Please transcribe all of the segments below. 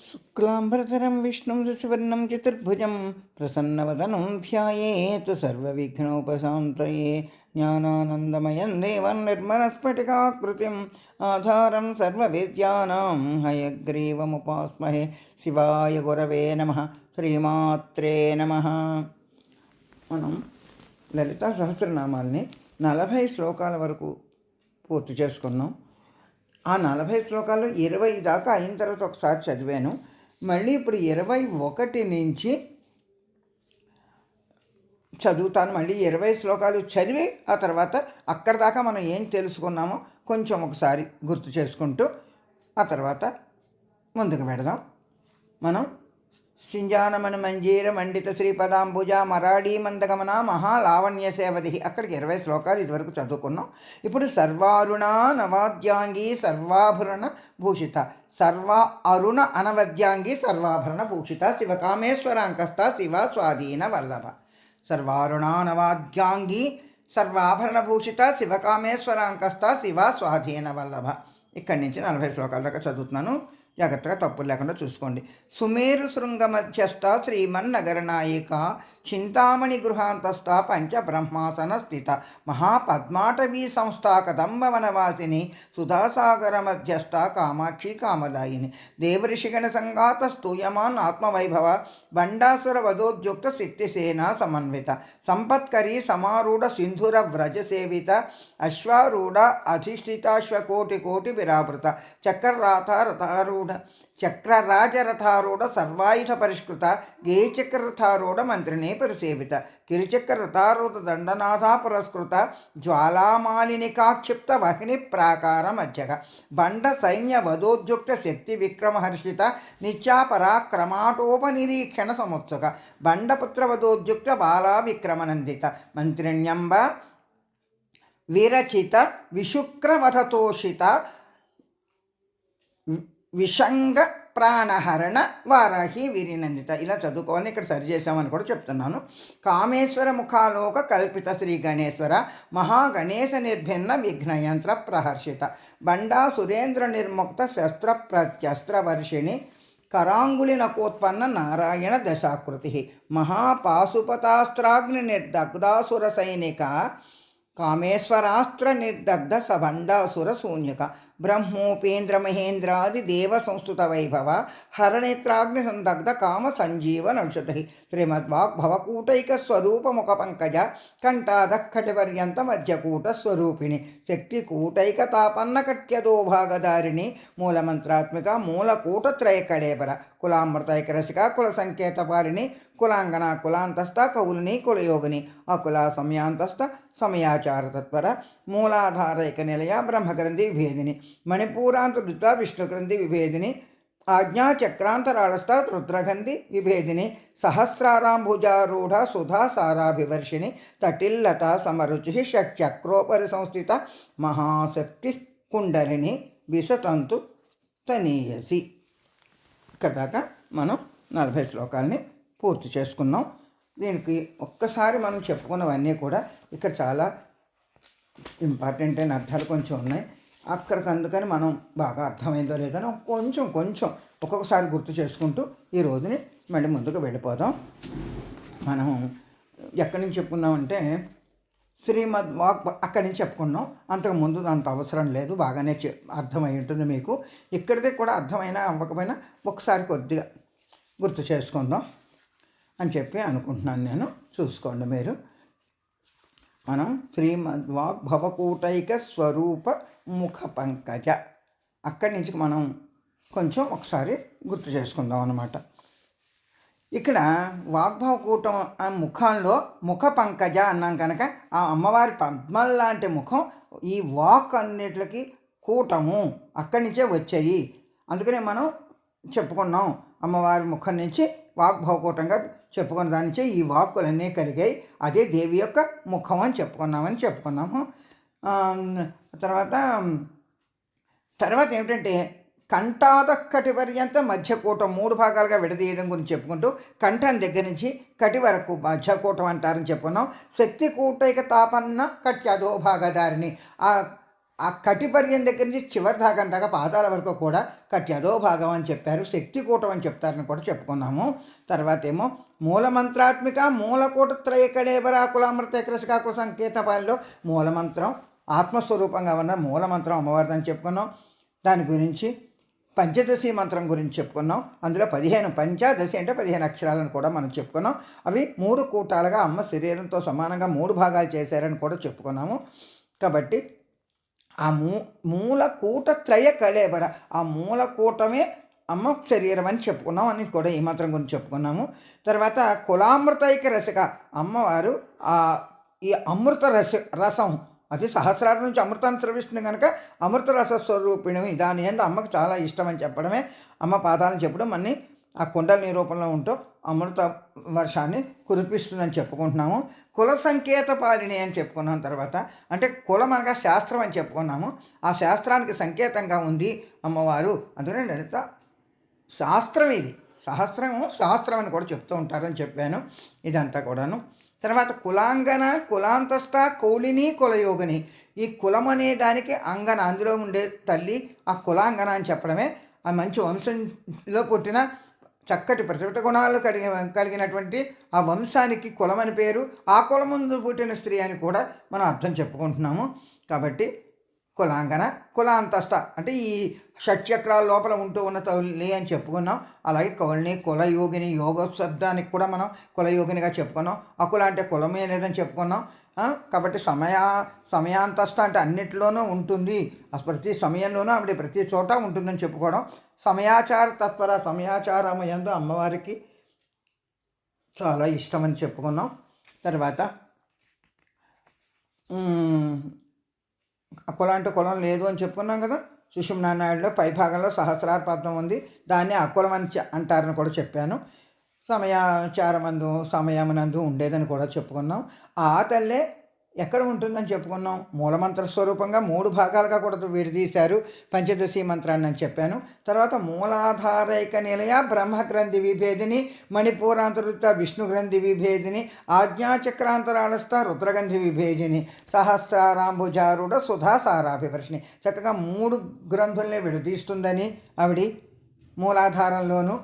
శుక్లాంబరధరం విష్ణుం శశివర్ణం చతుర్భుజం ప్రసన్నవదనం ధ్యాయేత్ సర్వవిఘ్నోపశాంతయే. జ్ఞానానందమయం దేవం నిర్మలస్ఫటికాకృతిం ఆధారం సర్వవిద్యానాం హయగ్రీవముపాస్మహే. శివాయ గురవే నమ. శ్రీమాత్రే నమ. మనం లలితా సహస్రనామాల్ని నలభై శ్లోకాల వరకు పూర్తి చేసుకున్నాం ఆ నలభై శ్లోకాలు ఇరవై దాకా అయిన తర్వాత ఒకసారి చదివాను. మళ్ళీ ఇప్పుడు ఇరవై ఒకటి నుంచి చదువుతాను. మళ్ళీ ఇరవై శ్లోకాలు చదివి ఆ తర్వాత అక్కడ దాకా మనం ఏం తెలుసుకున్నామో కొంచెం ఒకసారి గుర్తు చేసుకుంటూ ఆ తర్వాత ముందుకు పెడదాం. మనం సింజానమన మంజీర మండిత శ్రీపదాంబుజ మరాడీ మందగమన మహాలావణ్య సేవది అక్కడికి ఇరవై శ్లోకాలు ఇదివరకు చదువుకున్నాం. ఇప్పుడు సర్వారుణ నవాద్యాంగి సర్వాభరణ భూషిత. సర్వ అరుణ అనవద్యాంగి సర్వాభరణ భూషిత. శివకామేశ్వరాంకస్త శివ స్వాధీన వల్లభ. సర్వారుణానవాద్యాంగి సర్వాభరణ భూషిత శివకామేశ్వరాంకస్త శివ స్వాధీన వల్లభ. ఇక్కడి నుంచి నలభై శ్లోకాల దాకా చదువుతున్నాను. జాగ్రత్తగా తప్పులు లేకుండా చూసుకోండి. సుమేరు శృంగ మధ్యస్థ శ్రీమన్ నాయిక చింతామణి గృహాంతస్థ పంచబ్రహ్మాసన స్థిత మహాపద్మాటవీ సంస్థ కదంబవనవాసిని సుధాసాగర మధ్యస్థ కామాక్షి కామదాయిని. దేవఋషిగణ సంఘాత స్తూయమాన్ ఆత్మవైభవ బండాసుర వధోద్యుక్త శక్తిసేన సమన్విత. సంపత్కరీ సమారూఢ సింధుర వ్రజ సేవిత అశ్వారూఢ అధిష్ఠితాశ్వకోటి కోటి విరావృత. చక్రరాథ రథారూఢ చక్రరాజరథారూఢ సర్వాయుధ పరిష్కృత గేచక్రరథారూఢ మంత్రినే పరిసేవిత కిరిచక్ర రథారూఢ దండనాథ పురస్కృత జ్వాలామాలినికాక్షిప్త వహిని ప్రాకార మధ్యగ బండ సైన్య వధోద్యుక్త శక్తి విక్రమహర్షిత నిత్యాపరాక్రమాటోపనిరీక్షణ సముత్సుక బండపుత్ర వధోద్యుక్త బాలా విక్రమనందిత మంత్రిణ్యంబ విరచిత విశుక్రవధతోషిత విషంగ ప్రాణహరణ వారాహి వీరినందిత. ఇలా చదువుకోవాలని ఇక్కడ సరి చేసామని కూడా చెప్తున్నాను. కామేశ్వర ముఖాలోక కల్పిత శ్రీ గణేశ్వర మహాగణేశ నిర్భిన్న విఘ్నయంత్ర ప్రహర్షిత. బండా సురేంద్ర నిర్ముక్త శస్త్ర ప్రత్యస్త్రవర్షిణి కరాంగులినకోత్పన్న నారాయణ దశాకృతి. మహాపాశుపతాస్త్రాగ్ని నిర్దగ్ధాసుర సైనిక. కామేశ్వరాస్త్ర నిర్దగ్ధ సభండాసుర శూన్యక. బ్రహ్మోపేంద్ర మహేంద్రాది దేవ సంస్థుత వైభవ హరనేత్రాగ్ని సందగ్ధ కామ సంజీవ నౌషధి శ్రీమద్వాగ్భవకూటైక స్వరూప ముఖ పంకజ కంఠాదక్కటిపర్యంత మధ్యకూట స్వరూపిణి శక్తి కూటైక తాపన్న కట్యదో భాగదారిణి మూలమంత్రాత్మిక మూలకూట త్రయకళేబర కులామృతైక రసిక కుల సంకేత కులాంగన కులాంతస్థ కవులని కులయోగిని అకుల సమయాంతస్థ సమయాచార తత్పర మూలాధారైక నిలయ బ్రహ్మగ్రంథి విభేదిని మణిపూరాంతృత విష్ణుగ్రంథి విభేదిని ఆజ్ఞాచక్రాంతరాళస్థ రుద్రగంధి విభేదిని సహస్రారాంభుజారూఢ సుధా సారాభివర్షిణి తటిల్లత సమరుచి షట్చక్రోపరి సంస్థిత మహాశక్తి కుండలిని విసతంతు తనీయసి ఇక్కడ మనం నలభై శ్లోకాలని పూర్తి చేసుకున్నాం దీనికి ఒక్కసారి మనం చెప్పుకున్నవన్నీ కూడా ఇక్కడ చాలా ఇంపార్టెంట్ అయిన అర్థాలు కొంచెం ఉన్నాయి. అక్కడికి అందుకని మనం బాగా అర్థమైందో లేదని కొంచెం కొంచెం ఒక్కొక్కసారి గుర్తు చేసుకుంటూ ఈ రోజుని మళ్ళీ ముందుకు వెళ్ళిపోదాం. మనం ఎక్కడి నుంచి చెప్పుకుందామంటే శ్రీమద్ వాక్ అక్కడి నుంచి చెప్పుకున్నాం. అంతకు ముందు అంత అవసరం లేదు బాగానే చె అర్థమై ఉంటుంది మీకు. ఇక్కడిదే కూడా అర్థమైనా అవ్వకపోయినా ఒకసారి కొద్దిగా గుర్తు చేసుకుందాం. అని చెప్పి అనుకుంటున్నాను నేను. చూసుకోండి మీరు. మనం శ్రీమద్ వాగ్భవకూటైక స్వరూప ముఖ పంకజ. అక్కడి నుంచి మనం కొంచెం ఒకసారి గుర్తు చేసుకుందాం అనమాట ఇక్కడ వాగ్భవకూటం ఆ ముఖంలో ముఖ పంకజ అన్నాం కనుక ఆ అమ్మవారి పద్మం లాంటి ముఖం ఈ వాక్ అన్నిటికి కూటము అక్కడి నుంచే వచ్చాయి. అందుకనే మనం చెప్పుకున్నాం అమ్మవారి ముఖం నుంచి వాగ్భవకూటంగా చెప్పుకున్న దాని నుంచి ఈ వాక్కులన్నీ కలిగాయి. అదే దేవి యొక్క ముఖం అని చెప్పుకున్నామని చెప్పుకున్నాము. తర్వాత తర్వాత ఏమిటంటే కంఠాదొక్కటి పర్యంత మధ్యకూటం మూడు భాగాలుగా విడదీయడం గురించి చెప్పుకుంటూ కంఠం దగ్గర నుంచి కటి వరకు మధ్యకూటం అంటారని చెప్పుకున్నాం. శక్తి కూటైక తాపన్న కట్టి అధో భాగదారిని ఆ ఆ కటిపర్యం దగ్గర నుంచి చివరి దాకా దాకా పాదాల వరకు కూడా కట్యదో అదో భాగం అని చెప్పారు. శక్తి కూటం అని చెప్తారని కూడా చెప్పుకున్నాము. తర్వాత ఏమో మూలమంత్రాత్మిక మూలకూట త్రయకడేబరా కులామృత కృషికాకు సంకేత పాలిలో మూలమంత్రం ఆత్మస్వరూపంగా ఉన్న మూలమంత్రం అమ్మవారిదని చెప్పుకున్నాం. దాని గురించి పంచదశి మంత్రం గురించి చెప్పుకున్నాం. అందులో పదిహేను పంచదశి అంటే పదిహేను అక్షరాలను కూడా మనం చెప్పుకున్నాం. అవి మూడు కూటాలుగా అమ్మ శరీరంతో సమానంగా మూడు భాగాలు చేశారని కూడా చెప్పుకున్నాము. కాబట్టి ఆ మూ మూలకూట త్రయ కళేబర ఆ మూలకూటమే అమ్మ శరీరం అని చెప్పుకున్నాం అని కూడా ఈ మాత్రం గురించి చెప్పుకున్నాము. తర్వాత కులామృతైక రసిక అమ్మవారు ఆ ఈ అమృత రస రసం అది సహస్రాల నుంచి అమృతాన్ని స్రవిస్తుంది కనుక అమృత రస స్వరూపిణి దాని ఏందో అమ్మకు చాలా ఇష్టం అని చెప్పడమే. అమ్మ పాదాలను చెప్పడం అన్ని ఆ కుండల రూపంలో ఉంటూ అమృత వర్షాన్ని కురిపిస్తుందని చెప్పుకుంటున్నాము. కుల సంకేతపాలిని అని చెప్పుకున్నాం తర్వాత. అంటే కులం అనగా శాస్త్రం అని చెప్పుకున్నాము. ఆ శాస్త్రానికి సంకేతంగా ఉంది అమ్మవారు. అందుకనే లలిత శాస్త్రం ఇది. సహస్రం శాస్త్రం అని కూడా చెప్తూ ఉంటారని చెప్పాను. ఇదంతా కూడాను. తర్వాత కులాంగన కులాంతస్థ కౌలిని కులయోగిని. ఈ కులం అనే దానికి అంగన అందులో ఉండే తల్లి ఆ కులాంగన అని చెప్పడమే. ఆ మంచి వంశంలో పుట్టిన చక్కటి ప్రతిభట గుణాలు కలిగి కలిగినటువంటి ఆ వంశానికి కులం అని పేరు ఆ కులం ముందు పుట్టిన స్త్రీ అని కూడా మనం అర్థం చెప్పుకుంటున్నాము. కాబట్టి కులాంగన కులాంతస్థ అంటే ఈ షట్చక్రాల లోపల ఉంటూ ఉన్న తల్లి అని చెప్పుకున్నాం. అలాగే కౌల్ని కులయోగిని యోగ శబ్దానికి కూడా మనం కులయోగినిగా చెప్పుకున్నాం. అకుల అంటే కులమే లేదని చెప్పుకున్నాం. కాబట్టి సమయ సమయాంతస్థ అంటే అన్నిటిలోనూ ఉంటుంది. అసలు ప్రతి సమయంలోనూ ఆవిడ ప్రతి చోట ఉంటుందని చెప్పుకోవడం. సమయాచార తత్పర సమయాచారమయందు అమ్మవారికి చాలా ఇష్టమని చెప్పుకున్నాం. తర్వాత మ్, కులం అంటే కులం లేదు అని చెప్పుకున్నాం కదా. సుషుమ్నా నాయుడులో పై భాగంలో సహస్రార పద్మం ఉంది. దాన్ని అకులం అని చె- అంటారని కూడా చెప్పాను. సమయాచారమందు సమయమునందు ఉండేదని కూడా చెప్పుకున్నాం. ఆ తల్లే ఎక్కడ ఉంటుందని చెప్పుకున్నాం. మూలమంత్ర స్వరూపంగా మూడు భాగాలుగా కూడా విడదీశారు పంచదశి మంత్రాన్ని అని చెప్పాను. తర్వాత మూలాధారైక నిలయ బ్రహ్మగ్రంథి విభేదిని మణిపూరాంతరుత విష్ణుగ్రంథి విభేదిని ఆజ్ఞాచక్రాంతరాళస్థ రుద్రగంధి విభేదిని సహస్రారాంబుజారుడ సుధాసారాభివర్షిణి. చక్కగా మూడు గ్రంథుల్ని విడదీస్తుందని ఆవిడి మూలాధారంలోనూ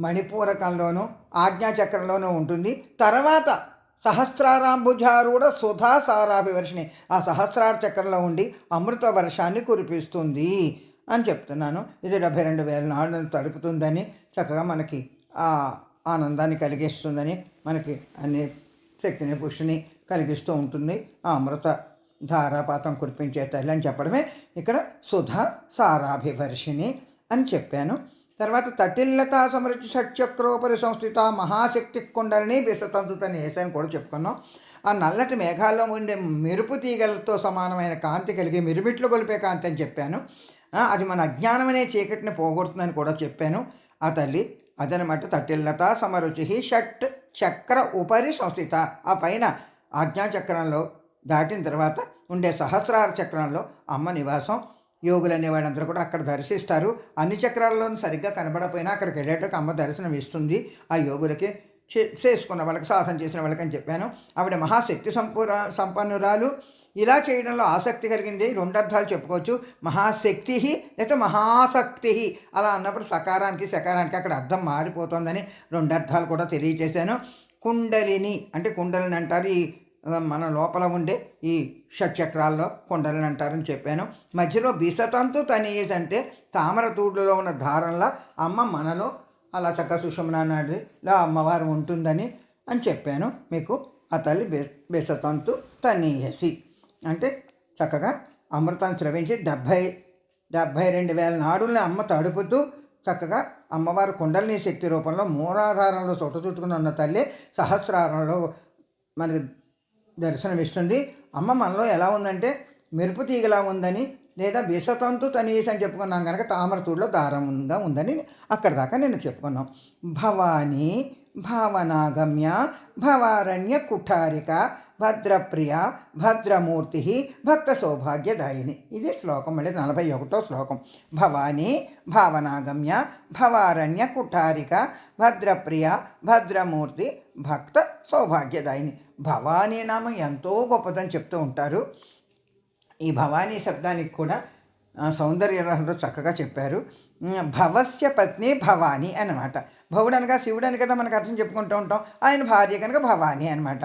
మణిపూరకంలోనూ ఆజ్ఞాచక్రంలోనూ ఉంటుంది. తర్వాత సహస్రారాంబుజారూఢ సుధా సారాభివర్షిణి ఆ సహస్రార చక్రంలో ఉండి అమృత వర్షాన్ని కురిపిస్తుంది అని చెప్తున్నాను. ఇది డెబ్బై రెండు వేల నాలుగు తడుపుతుందని చక్కగా మనకి ఆ ఆనందాన్ని కలిగిస్తుందని మనకి అన్ని శక్తిని పుష్టిని కలిగిస్తూ ఉంటుంది. ఆ అమృత ధారాపాతం కురిపించే తల్లి అని చెప్పడమే. ఇక్కడ సుధ సారాభివర్షిణి అని చెప్పాను. తర్వాత తటిల్లతా సమృద్ధి షట్చక్రోపరి సంస్థిత మహాశక్తి కుండలిని బిసతంతుతని వేసాను కూడా చెప్పుకున్నాం. ఆ నల్లటి మేఘాల్లో ఉండే మెరుపు తీగలతో సమానమైన కాంతి కలిగి మిరుమిట్లు గొలిపే కాంతి అని చెప్పాను. అది మన అజ్ఞానం అనే చీకటిని పోగొడుతుందని కూడా చెప్పాను. ఆ తల్లి అదనమాట తటిల్లత సమరుచి షట్ చక్ర ఉపరి సంస్థిత. ఆ పైన ఆజ్ఞాచక్రంలో దాటిన తర్వాత ఉండే సహస్రార చక్రంలో అమ్మ నివాసం. యోగులు అనే వాళ్ళందరూ కూడా అక్కడ దర్శిస్తారు. అన్ని చక్రాల్లోనూ సరిగ్గా కనబడపోయినా అక్కడికి వెళ్ళేటప్పుడు అమ్మ దర్శనం ఇస్తుంది. ఆ యోగులకి చే- చేసుకున్న వాళ్ళకి సాధన చేసిన వాళ్ళకి అని చెప్పాను. ఆవిడ మహాశక్తి సంపూర సంపన్నురాలు. ఇలా చేయడంలో ఆసక్తి కలిగింది. రెండు అర్థాలు చెప్పుకోవచ్చు. మహాశక్తి లేకపోతే మహాశక్తి అలా అన్నప్పుడు సకారానికి సకారానికి అక్కడ అర్థం మారిపోతుందని రెండు అర్థాలు కూడా తెలియజేశాను. కుండలిని అంటే కుండలిని అంటారు ఈ మన లోపల ఉండే ఈ షట్చక్రాల్లో కుండలని అంటారని చెప్పాను. మధ్యలో బిసతంతు తనీయస్ అంటే తామర తూడులో ఉన్న ధారంలా అమ్మ మనలో అలా చక్క సుషమనాడిలో అమ్మవారు ఉంటుందని అని చెప్పాను. మీకు ఆ తల్లి బె బెసతంతు తనీయసి అంటే చక్కగా అమృతం స్రవించి డెబ్భై డెబ్భై రెండు వేల నాడుల్ని అమ్మ తడుపుతూ చక్కగా అమ్మవారు కుండలిని శక్తి రూపంలో మూలాధారంలో చుట్ట చుట్టుకుని ఉన్న తల్లి సహస్రారంలో మనకి దర్శనమిస్తుంది అమ్మ మనలో ఎలా ఉందంటే మెరుపు తీగలా ఉందని లేదా విషతంతు తనీస్ అని చెప్పుకున్నాం కనుక తామరతూడులో దారంగా ఉందని అక్కడ దాకా నేను చెప్పుకున్నాం. భవానీ భావనాగమ్య భవారణ్య కుఠారిక భద్రప్రియ భద్రమూర్తి భక్త సౌభాగ్యదాయిని ఇది శ్లోకం మళ్ళీ నలభై ఒకటో శ్లోకం. భవానీ భావనాగమ్య భవారణ్య కుఠారిక భద్రప్రియ భద్రమూర్తి భక్త సౌభాగ్యదాయిని భవానీ నామం ఎంతో గొప్పదని చెప్తూ ఉంటారు. ఈ భవానీ శబ్దానికి కూడా సౌందర్య రహంలో చక్కగా చెప్పారు. భవస్య పత్ని భవాని అనమాట భవుడు అనగా శివుడు అని కదా మనకు అర్థం చెప్పుకుంటూ ఉంటాం. ఆయన భార్య కనుక భవాని అనమాట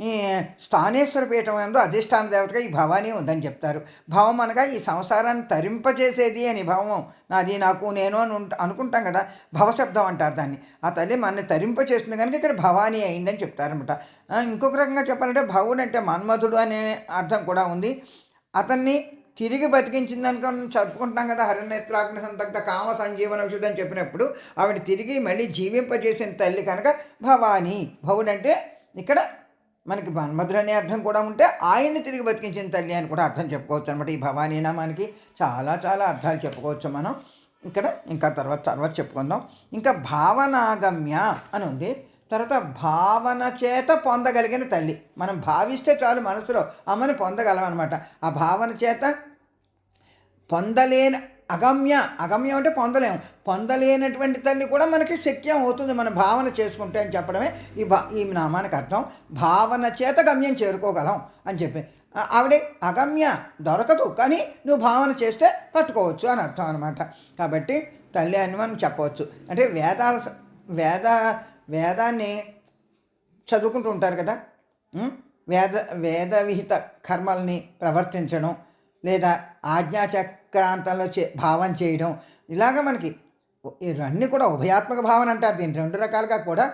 ఈ స్థానేశ్వర పీఠం ఎందు అధిష్టాన దేవతగా ఈ భావాన్ని ఉందని చెప్తారు. భవం అనగా ఈ సంసారాన్ని తరింపజేసేది అని భవం. నాది నాకు నేను అని అనుకుంటాం కదా. భవశబ్దం అంటారు దాన్ని. ఆ తల్లి మనల్ని తరింపచేస్తుంది కనుక ఇక్కడ భవానీ అయిందని చెప్తారనమాట ఇంకొక రకంగా చెప్పాలంటే భావుడు అంటే మన్మధుడు అనే అర్థం కూడా ఉంది. అతన్ని తిరిగి బతికించింది అనుకుని చెప్పుకుంటున్నాం కదా హరినేత్రాగ్ని సంతగ్ధ కామ సంజీవన ఔషధం అని చెప్పినప్పుడు ఆవిడ తిరిగి మళ్ళీ జీవింపజేసిన తల్లి కనుక భవానీ. భవుడంటే అంటే ఇక్కడ మనకి మన్మధుడు అనే అర్థం కూడా ఉంటే ఆయన్ని తిరిగి బతికించిన తల్లి అని కూడా అర్థం చెప్పుకోవచ్చు అనమాట ఈ భవానీ నామానికి చాలా చాలా అర్థాలు చెప్పుకోవచ్చు మనం. ఇక్కడ ఇంకా తర్వాత తర్వాత చెప్పుకుందాం. ఇంకా భావనాగమ్య అని ఉంది. తర్వాత భావన చేత పొందగలిగిన తల్లి. మనం భావిస్తే చాలు మనసులో అమ్మని పొందగలం అనమాట ఆ భావన చేత పొందలేని అగమ్య అగమ్యం అంటే పొందలేము పొందలేనటువంటి తల్లి కూడా మనకి శక్యం అవుతుంది. మన భావన చేసుకుంటే అని చెప్పడమే ఈ భా ఈ నామానికి అర్థం. భావన చేత గమ్యం చేరుకోగలం అని చెప్పి. ఆవిడే అగమ్య దొరకదు కానీ నువ్వు భావన చేస్తే పట్టుకోవచ్చు అని అర్థం అనమాట కాబట్టి తల్లి అని మనం చెప్పవచ్చు. అంటే వేదాల వేద వేదాన్ని చదువుకుంటూ ఉంటారు కదా? వేద వేద విహిత కర్మల్ని ప్రవర్తించడం లేదా ప్రాంతంలో చే భావం చేయడం. ఇలాగ మనకి ఇవన్నీ కూడా ఉభయాత్మక భావన అంటారు. దీన్ని రెండు రకాలుగా కూడా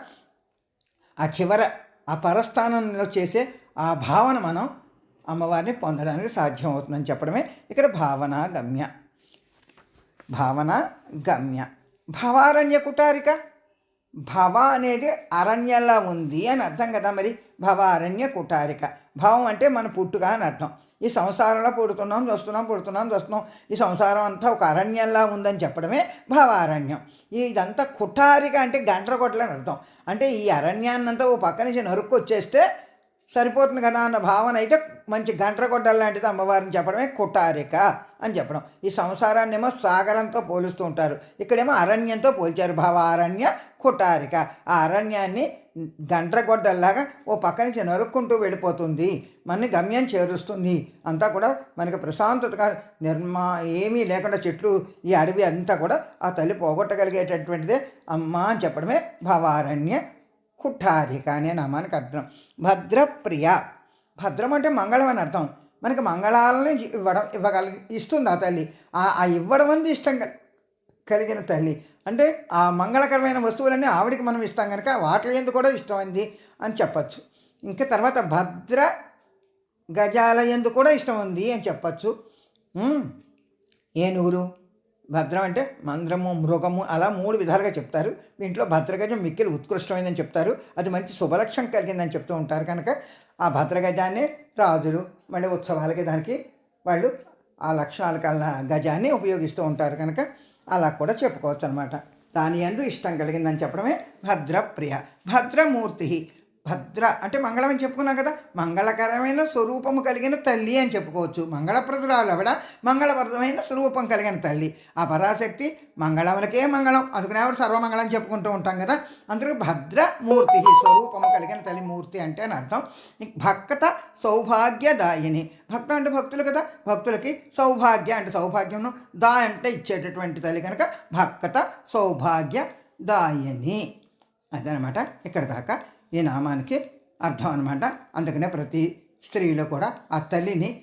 ఆ చివర ఆ పరస్థానంలో చేసే ఆ భావన మనం అమ్మవారిని పొందడానికి సాధ్యం అవుతుందని చెప్పడమే ఇక్కడ భావన గమ్య. భావన గమ్య. భవారణ్య కుటారిక. భవ అనేది అరణ్యంలా ఉంది అని అర్థం కదా మరి? భవారణ్య కుటారిక. భావం అంటే మన పుట్టుక అని అర్థం. ఈ సంసారంలో పుడుతున్నాం చూస్తున్నాం పుడుతున్నాం చూస్తున్నాం. ఈ సంసారం అంతా ఒక అరణ్యంలా ఉందని చెప్పడమే భావారణ్యం. ఇదంతా కుఠారిక అంటే గంటల కొట్టలని అర్థం. అంటే ఈ అరణ్యాన్నంతా ఓ పక్క నుంచి నరుక్కు వచ్చేస్తే సరిపోతుంది కదా అన్న భావన అయితే మంచి గంట్రగొడ్డల లాంటిది అమ్మవారిని చెప్పడమే కుటారిక అని చెప్పడం. ఈ సంసారాన్ని ఏమో సాగరంతో పోలుస్తూ ఉంటారు. ఇక్కడేమో అరణ్యంతో పోల్చారు భావ అరణ్య కుటారిక ఆ అరణ్యాన్ని గంట్రగొడ్డల్లాగా ఓ పక్క నుంచి నరుక్కుంటూ వెళ్ళిపోతుంది. మన గమ్యం చేరుస్తుంది. అంతా కూడా మనకి ప్రశాంతతగా నిర్మా ఏమీ లేకుండా చెట్లు ఈ అడవి అంతా కూడా ఆ తల్లి పోగొట్టగలిగేటటువంటిదే అమ్మ అని చెప్పడమే భవారణ్య కుఠారిక అనే నామానికి అర్థం. భద్రప్రియ. భద్రం అంటే మంగళం అని అర్థం. మనకి మంగళాలను ఇవ్వడం ఇవ్వగల ఇస్తుంది ఆ తల్లి? ఆ ఆ ఇవ్వడం అంది ఇష్టం కలిగిన తల్లి. అంటే ఆ మంగళకరమైన వస్తువులన్నీ ఆవిడికి మనం ఇస్తాం కనుక వాటి ఎందుకు కూడా ఇష్టమైంది అని చెప్పచ్చు. ఇంకా తర్వాత భద్ర గజాల ఎందు కూడా ఇష్టం ఉంది అని చెప్పచ్చు. ఉమ్. ఏనుగులు భద్రం అంటే మంద్రము మృగము అలా మూడు విధాలుగా చెప్తారు. దీంట్లో భద్రగజం మిక్కిలి ఉత్కృష్టమైందని చెప్తారు. అది మంచి శుభలక్ష్యం కలిగిందని చెప్తూ ఉంటారు కనుక ఆ భద్రగజాన్ని రాజులు మళ్ళీ ఉత్సవాలకి దానికి వాళ్ళు ఆ లక్షణాలు కలిగిన గజాన్ని ఉపయోగిస్తూ ఉంటారు కనుక అలా కూడా చెప్పుకోవచ్చు అనమాట దాని ఎందు ఇష్టం కలిగిందని చెప్పడమే భద్రప్రియ. భద్రమూర్తి భద్ర అంటే మంగళం అని చెప్పుకున్నాం కదా మంగళకరమైన స్వరూపము కలిగిన తల్లి అని చెప్పుకోవచ్చు. మంగళప్రదురాలు ఆవిడ మంగళప్రదమైన స్వరూపం కలిగిన తల్లి. ఆ పరాశక్తి మంగళములకే మంగళం. అందుకనే ఆవిడ సర్వమంగళం చెప్పుకుంటూ ఉంటాం కదా. అందుకే భద్రమూర్తి స్వరూపము కలిగిన తల్లి మూర్తి అంటే అని అర్థం. భక్త సౌభాగ్యదాయిని. భక్త అంటే భక్తులు కదా. భక్తులకి సౌభాగ్య అంటే సౌభాగ్యమును దా అంటే ఇచ్చేటటువంటి తల్లి కనుక భక్త సౌభాగ్య దాయని అదనమాట. ఇక్కడ దాకా ఈ నామానికి అర్థం అనమాట అందుకనే ప్రతి స్త్రీలో కూడా ఆ తల్లిని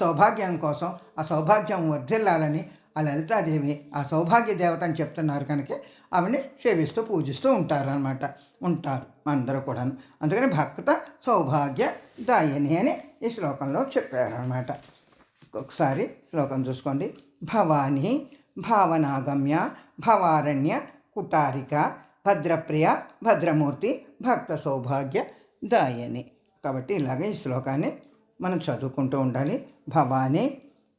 సౌభాగ్యం కోసం ఆ సౌభాగ్యం వర్ధిల్లాలని ఆ లలితాదేవి ఆ సౌభాగ్య దేవత అని చెప్తున్నారు కనుక ఆవిని సేవిస్తూ పూజిస్తూ ఉంటారనమాట ఉంటారు అందరూ కూడాను. అందుకని భక్త సౌభాగ్య దాయని అని ఈ శ్లోకంలో చెప్పారనమాట ఒకసారి శ్లోకం చూసుకోండి. భవాని భావనాగమ్య భవారణ్య కుటారిక భద్రప్రియ భద్రమూర్తి భక్త సౌభాగ్య దాయని. కాబట్టి ఇలాగే ఈ శ్లోకాన్ని మనం చదువుకుంటూ ఉండాలి. భవానీ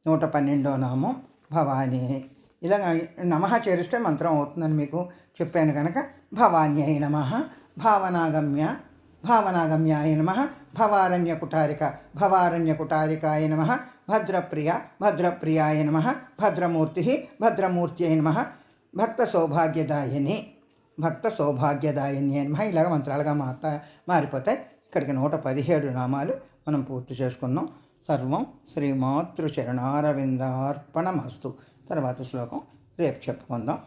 నూట పన్నెండో నామం భవానీ. ఇలా నమః చేరిస్తే మంత్రం అవుతుందని మీకు చెప్పాను కనుక భవాన్యై నమ భావనాగమ్య భావనాగమ్యాయ నమ భవారణ్య కుటారిక భవారణ్య కుటారికాయ నమ భద్రప్రియ భద్రప్రియాయ నమ భద్రమూర్తి భద్రమూర్త్యై నమ భక్త సౌభాగ్యదాయని భక్త సౌభాగ్యదాయని అని ఇలాగ మంత్రాలుగా మారుతా మారిపోతాయి ఇక్కడికి నూట పదిహేడు నామాలు మనం పూర్తి చేసుకున్నాం. సర్వం శ్రీమాతృచరణారవిందార్పణమస్తు తర్వాత శ్లోకం రేపు చెప్పుకుందాం.